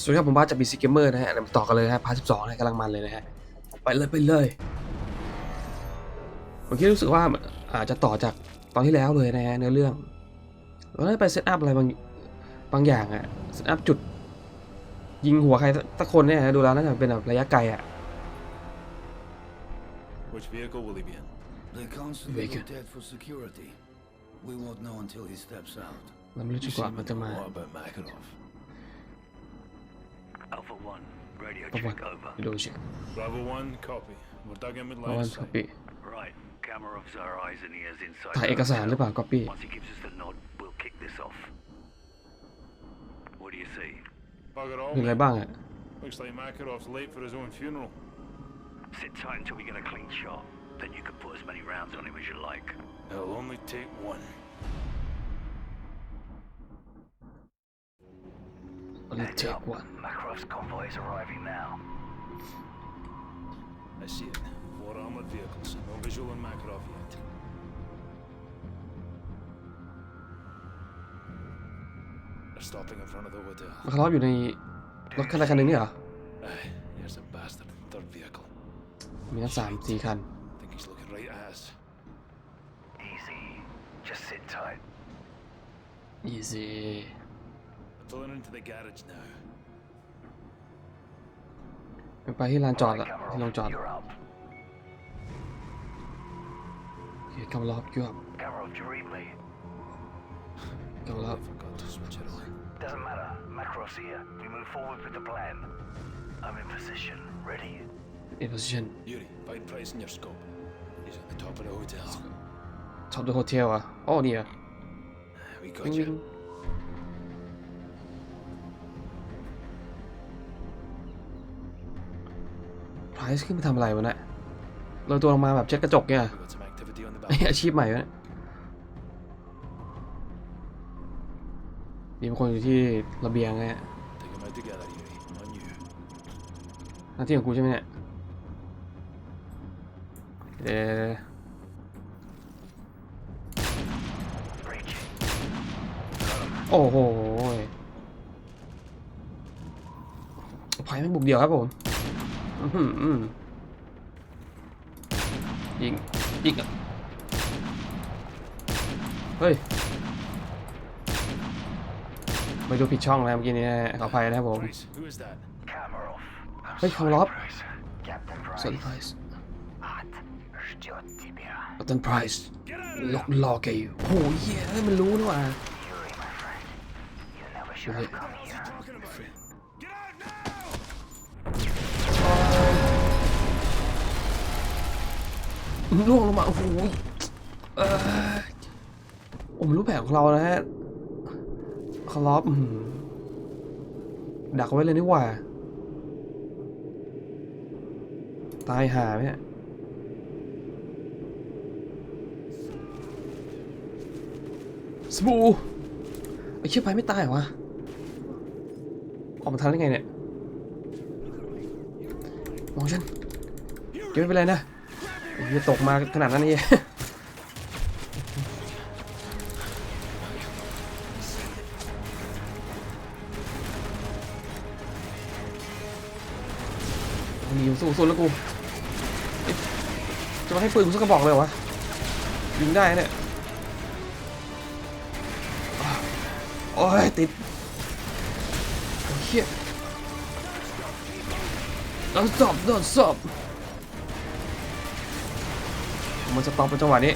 สวัสดีครับผมบ้าจากบีซีเกมเมอร์นะฮะเดี๋ยวมาต่อกันเลยฮะพาร์ทสิบสองนะกำลังมันเลยนะฮะไปเลยไปเลยผมคิดรู้สึกว่าอาจจะต่อจากตอนที่แล้วเลยนะฮะเนื้อเรื่องเราได้ไปเซตอัพอะไรบางบางอย่างอะเซตอัพจุด ยิงหัวใครสักคนเนี่ยฮะดูแล้วน่าจะเป็นแบบระยะไกลอะ Which vehicle will he be in? The constable Vega. looked at for security. We won't know until he steps out. เราไม่รู้จนกว่ามันจะมา What about Makarov? Alpha 1, radio ประวัติ check over. ดูเช็ค Bravo 1, copy. We're dug in with ประวั line ติ of คัป sight. ปี้ Right, Kamarov's our eyes and ears inside. ถ่าย the เอกสาร hotel. หรือเปล่าก๊อปปี้ Once he gives us the nod, we'll kick this off. What do you see? Bugger all. มีอะไร mate. บ้างอะ Looks like Makarov's late for his own funeral. Sit tight until we get a clean shot. Then you can put as many rounds on him as you like. It'll only take one. เลเทควัน Makarov's convoy is arriving now. I see it. Four armored vehicles. No visual on Makarov yet. They're stopping in front of the hotel. มาคาร์ลอยู่ในรถคันใดคันหนึ่งนี่เหรอ Aye, here's a bastard. Third vehicle. มีทั้งสามสี่คัน think he's looking right at us. Easy. Just sit tight. easy Pulling into the garage now. ไปที่ลานจอด Right, อะที่ลง Kamarov, จอด you're up. โอเคกำลังรอบเกือบ Kamarov, do you read me? กำลังรอบ I forgot to switch it on. Doesn't matter. Makarov's here. We move forward with the plan. I'm in position. Ready? in position Yuri, find Price in your scope. He's at the top of the hotel. ท็อปเดอะโฮเทลอะอ๋อเนี่ย We วิ่ง got วิ่ง you. ไพรส์ขึ้นไปทำอะไรวะเนี่ยโรยตัวลงมาแบบเช็ดกระจกเนี่ยอาชีพใหม่วะเนี่ยมีคนอยู่ที่ระเบียงเนี่ย Take them out together, Yuri. On you. หน้าที่ของกูใช่ไหมเนี่ยเดี๋ยว Breaching. โอ้โหไผ่ไม่บุกเดี่ยวครับผม ยิงยิงเฮ้ยไม่ดูผิดช่องแล้วเมื่อกี้นี้ขออภัยนะครับผม เฮ้ยคาร์ลอฟสวัสดีไพรส์อัตตันไพรส์ล็อกล็อแกอยู่โอ้ยเฮ้ยมันรู้นี่ว่า ล่วงลงมาโอ้โหเออผมรู้แผนของเรานะฮะคาร์ลอฟอื้อหือดักไว้เลยนี่หว่า ตายหาไหมสบูไอ้เชี่ยไปไม่ตายเหรอวะ ออกมาทันได้ไงเนี่ย มองฉันเก็บไม่เป็นไรนะ จะตกมาขนาดนั้นนี่มีสู้สู้แล้วกู จะมาให้ปืนกูสักกระบอกเลยวะยิงได้เนี่ยโอ้ย ติดโอเฮีย Don't stop Don't stop มันสต็อปเป็นจังหวะนี้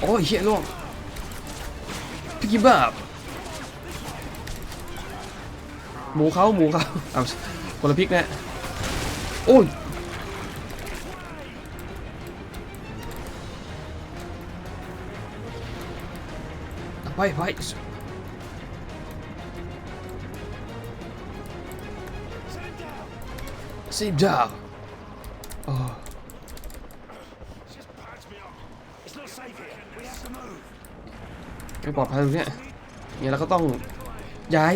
โอ้ยเฮียล่วงพี่กิบแบบหมูเขาหมูเขาเอาคนละพิกนะโอ้ยไปไป C'est bizarre. Oh. ไม่ปลอดภัยตรงเนี้ยเนี่ยเราก็ต้องย้าย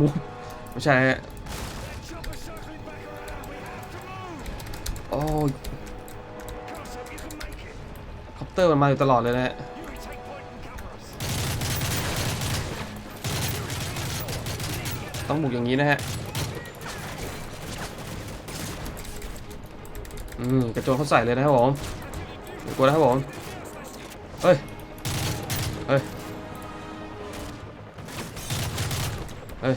มูไม่ใช่ฮะโอ้ยคอปเตอร์มันมาอยู่ตลอดเลยนะฮะต้องบุกอย่างนี้นะฮะ อืมกระโจนเขาใส่เลยนะครับผมอย่ากลัวนะครับผมเฮ้ยเฮ้ยเฮ้ย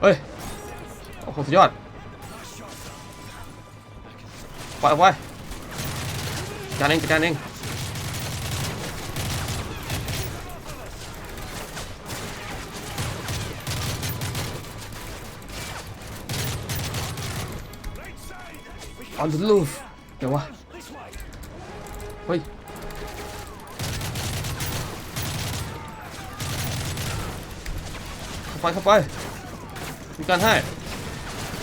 เฮ้ยโอ้โหสุดยอดปไปจัดการเองจัดการเอง on the roof เดี๋ยววะเฮ้ยเข้าไปเข้าไปมีการให้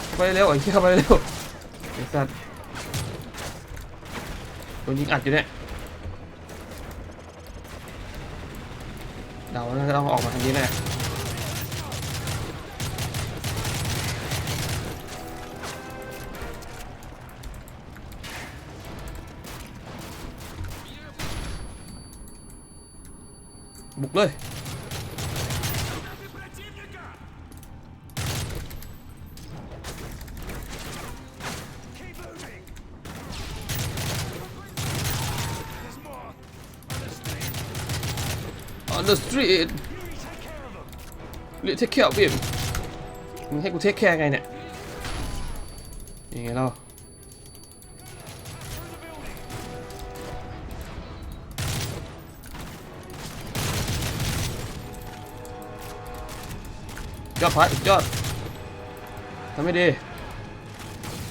เข้าไปเร็วไอ้ขี้เข้าไปเร็วไอ้สัตว์โดนยิงอัดอยู่เนี่ยเดาว่าน่าจะต้องออกมาทางนี้แน่ บุกเลย on the street เรียก take care of him มึงให้กู take care ไงเนี่ยยังไงเรา ยอดพัดยอดทำไม่ดี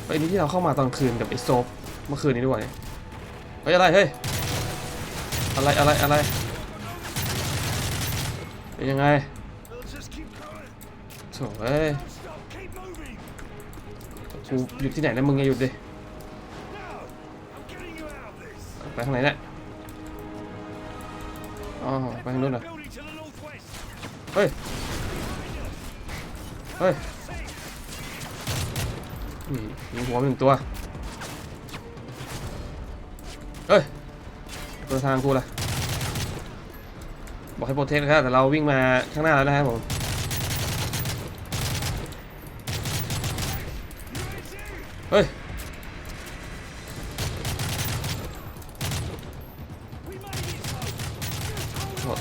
ไปนี้ที่เราเข้ามาตอนคืนกับไอ้โซฟเมื่อคืนนี้ด้วยเฮ้ยอะไรเฮ้ยอะไรอะไรอะไรเป็นยังไงโถ่เอ้ยกูอยู่ที่ไหนนะมึงอย่าหยุดดิไปทางไหนเนี่ยอ๋อไปทางนู้นเหรอเฮ้ย เฮ้ยอืมยิงหัวหนึ่งตัว เฮ้ย ตัวทางกูล่ะ บอกให้โปรเทคนะครับ แต่เราวิ่งมาข้างหน้าแล้วนะครับผม เฮ้ย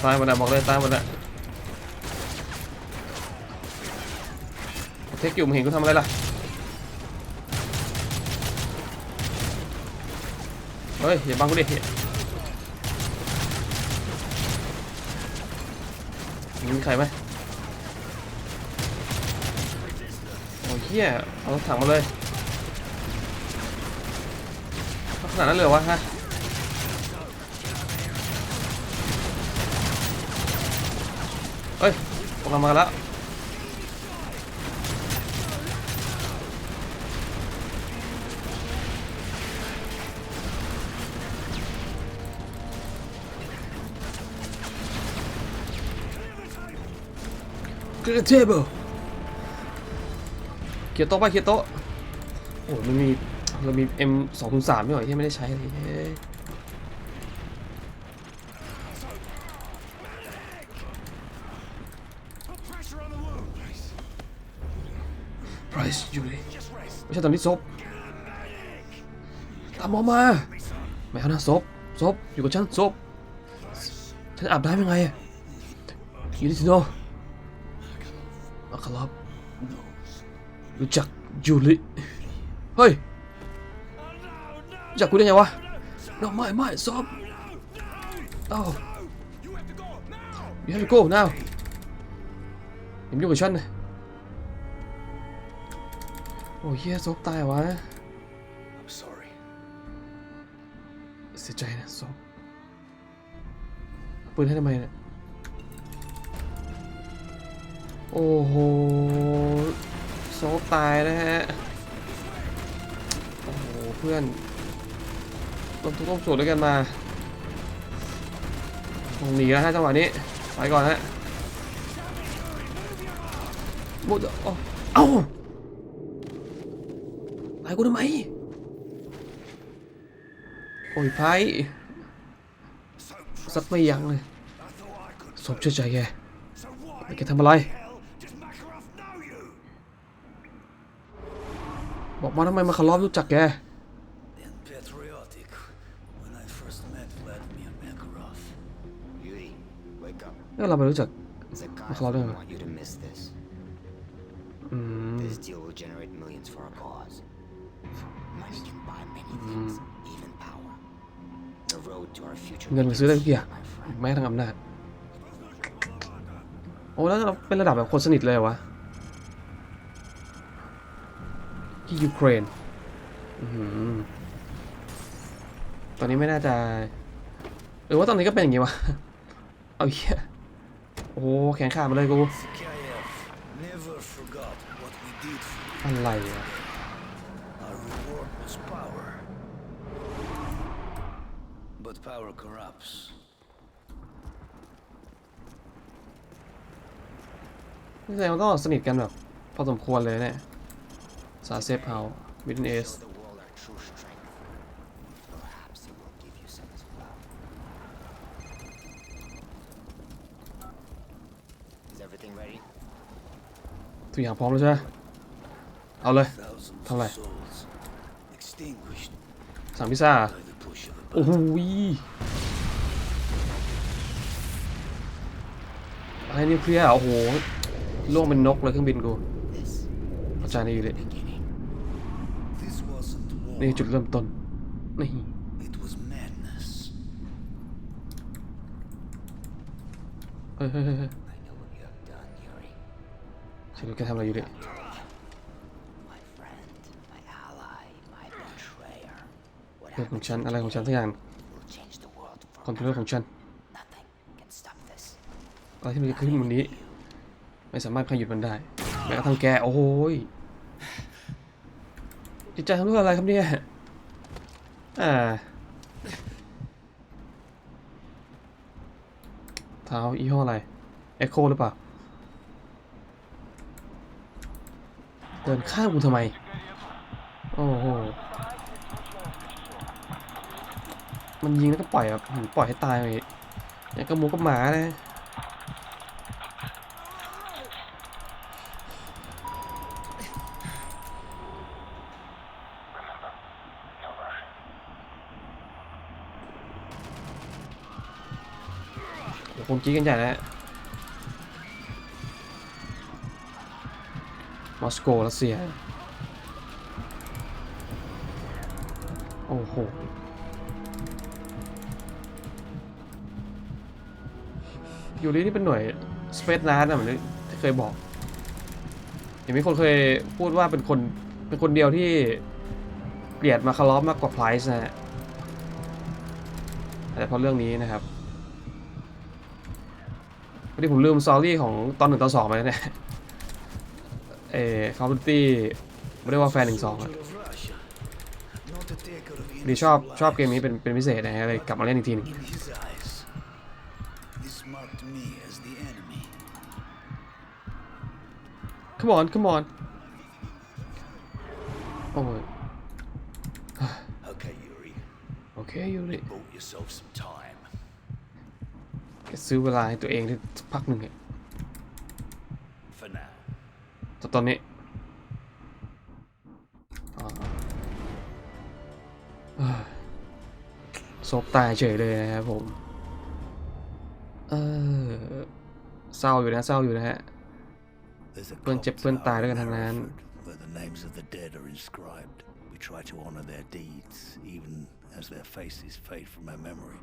ตายหมดอะบอกเลยตายหมดอะเทคอยู่มึงเห็นกูทำอะไรล่ะ เฮ้ย อย่าบังกูดิมีใครไหมโอ้ยเฮียเอาถังมาเลยขนาดนั้นเลยเหรอวะฮะเฮ้ยพวกมาแล้ว Clear the table เคลียร์โต๊ะไปเคลียร์โต๊ะโอ้ยมันมีเรามี M 2 0 3ไม่หน่อที่ไม่ได้ใช้เลยเฮ้ย Put pressure on the wound. Price อยู่เลยไม่ใช่ตอนนี้ซบตามหมอมาไม่เอานะซบซบอยู่กับฉันซบฉันอาบน้ยังไงอะยูนิทิโน คารับ รู้จักยูริเฮ้ยรู้จักกูได้ไงวะ no ไม่ไม่ซบ oh You have to go now. you have to go now อย่ามายุ่งกับฉันนะโอ้ยเฮียซบตายวะ I'm sorry. เสียใจนะซบเอาปืนให้ทำไมเนี่ย โอ้โหโซฟตายนะฮะ โอ้โห เพื่อนร่วมทุกข์ร่วมสุขด้วยกันมาต้องหนีแล้วฮะจังหวะนี้ ไปก่อนฮะมุดเอ้าเอ้าตายกูทำไม โอ้ยไพ่ So สักไม่ยั้งเลย I thought I could ศพเชื่อใจแกแกทำอะไร the hell does Makarov know you? บอกมาทำไมมาคารอบรู้จักแก And patriotic. When I first met Vladimir Makarov. Yuri, wake up. แล้วเราไปรู้จัก Zakharov Makhalov don't değil mi? want you to miss this. อืม This deal will generate millions for our cause. Money can buy many things, even power. The road to our future เงินมันซื้อได้ทุกอย่าง my friend. แม้กระทั่งอำนาจ โอ้แล้วเราเป็นระดับแบบคนสนิทเลยเหรอวะ ที่ยูเครนอื้อหือตอนนี้ไม่น่าจะ หรือว่าตอนนี้ก็เป็นอย่างงี้วะ เอาเหี้ยโอ้โหแขนขาดมาเลยกู Zakayev never forgot what we did for him. อะไรอะ Our reward was power. But power corrupts. นี่แสดงว่าก็สนิทกันแบบพอสมควรเลยเนี่ย สาเซฟเฮาวิดเอสทุกอย่างพร้อมแล้วใช่ไหมเอาเลยทำไร่สามพิซซ่าโอ้โหอ้นี่เพี้ยโอ้โหล่วงเป็นนกเลยเครื่องบินกูอาจารย์นี่อยู่เลย นี่คือจุดเริ่มต้นนี่ It was madness. เฮ้ยเฮ้ยเฮ้ยเฮ้ย I know what you have done, Yuri. ฉันรู้แกทำอะไรอยู่เนี่ย My friend, my ally, my betrayer. เรื่องของ Whatever ฉันอะไรของฉันสักอย่าง will change the world คอน for โทรลของฉัน nothing can stop this. อะไรที่มันจะขึ้นบนนี้ ไม่สามารถขยุดมันได้แม้กระทั่งแกโอ้โหย จิตใจทำด้วยอะไรครับเนี่ยอ่าเท้ายี่ห้ออะไรเอ็โคหรือเปล่า เดินข้ามกูทำไม โอ้โห มันยิงแล้วก็ปล่อยแบบหืมปล่อยให้ตายไปอย่างกับหมูกับหมานะโคนกรี้กันใหญ่แล้วมอสโกรัสเซีย โอ้โหอยู่นี่นี่เป็นหน่วย Space n a s นะเหมือนที่เคยบอกเห็นมีคนเคยพูดว่าเป็นคนเป็นคนเดียวที่เกลียดมาคารอฟมากกว่าไพรส์นะฮะแต่เพราะเรื่องนี้นะครับ นนี้ผมลืมซอรี่ของตอนหนึ่งตอนสองไปแล้วเนี่ยเอ่อคาร์บอนตี้ไม่ได้ว่าแฟนหนึ่งสองดีชอบชอบเกมนี้เป็นเป็นพิเศษนะฮะเลยกลับมาเล่นอีกทีหนึง In his eyes, this marked me as the enemy. come on come on โอ้ย Okay, Yuri. โอเคยู่ดิ ซื้อเวลาให้ตัวเองที่สักพักหนึ่งเนี่ย For now. แต่ตอนนี้อ่าเอ้ยซบตายเฉยเลยนะครับผม เออเศร้าอยู่นะเศร้าอยู่นะฮะ There's a เพื่อนเจ็บ clock เพื่อนตาย tower ด้วยกัน in ทั้งนั้น Hereford Where the names of the dead are inscribed. We try to honor their deeds, even as their faces fade from our memory.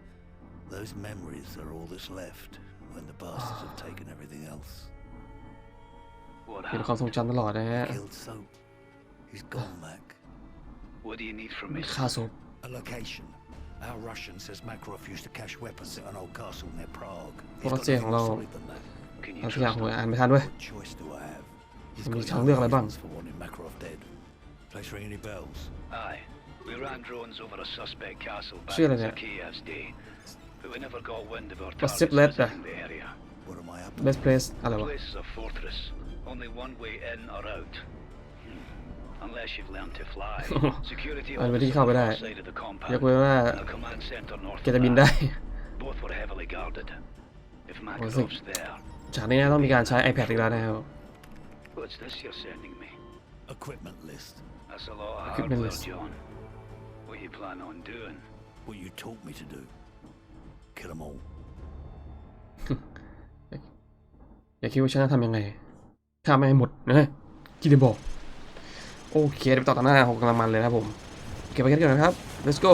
Those memories are all that's left when the bastards have taken everything else. What อยู่ในความทรงจำตลอดนะฮะ Killed Soap. He's gone, Mac. What do you need from me? ฆ่าศพ A location. Our Russian says Makarov used to cache weapons at an old castle near Prague. Well, He's that's got it, nothing more hello. solid than that. Can เอา you ทุกอย่าง trust ผม me? อ่านไม่ทันด้วย What choice do I have? He's Mình got chẳng enough được lại bằng. reasons for wanting Makarov dead. Place ring any bells? Aye. We ran drones over a suspect castle back Sure, in innit? Zakiyev's day. But we never got wind of our What's targets zip lead visiting the area. What am I up best place อะไร The วะ place is a fortress. Only one way in or out. Hmm. Unless you've learned to fly. Security อันเป็นที่เข้าไปได้ outside of the ยก compound. เว้นว่า And a command center north แก of จะบิน that. ได้ Both were heavily guarded. If think- Makarov's there, ฉากนี้นะต้องมีการใช้ iPad อีกแล้วนะครับ what's this you're sending me? Equipment list. That's a lot of Equipment hardware, list. John. What you plan on doing? What you taught me to do. Kill them all. อย่าคิดว่าฉันจะทำยังไงฆ่าไม่งให้หมดนะคิดบอก โอเคเดี๋ยวไปต่อตอนหน้าผมกำลังมันเลยนะครับผม เก็บไปกันก่อนนะครับ let's go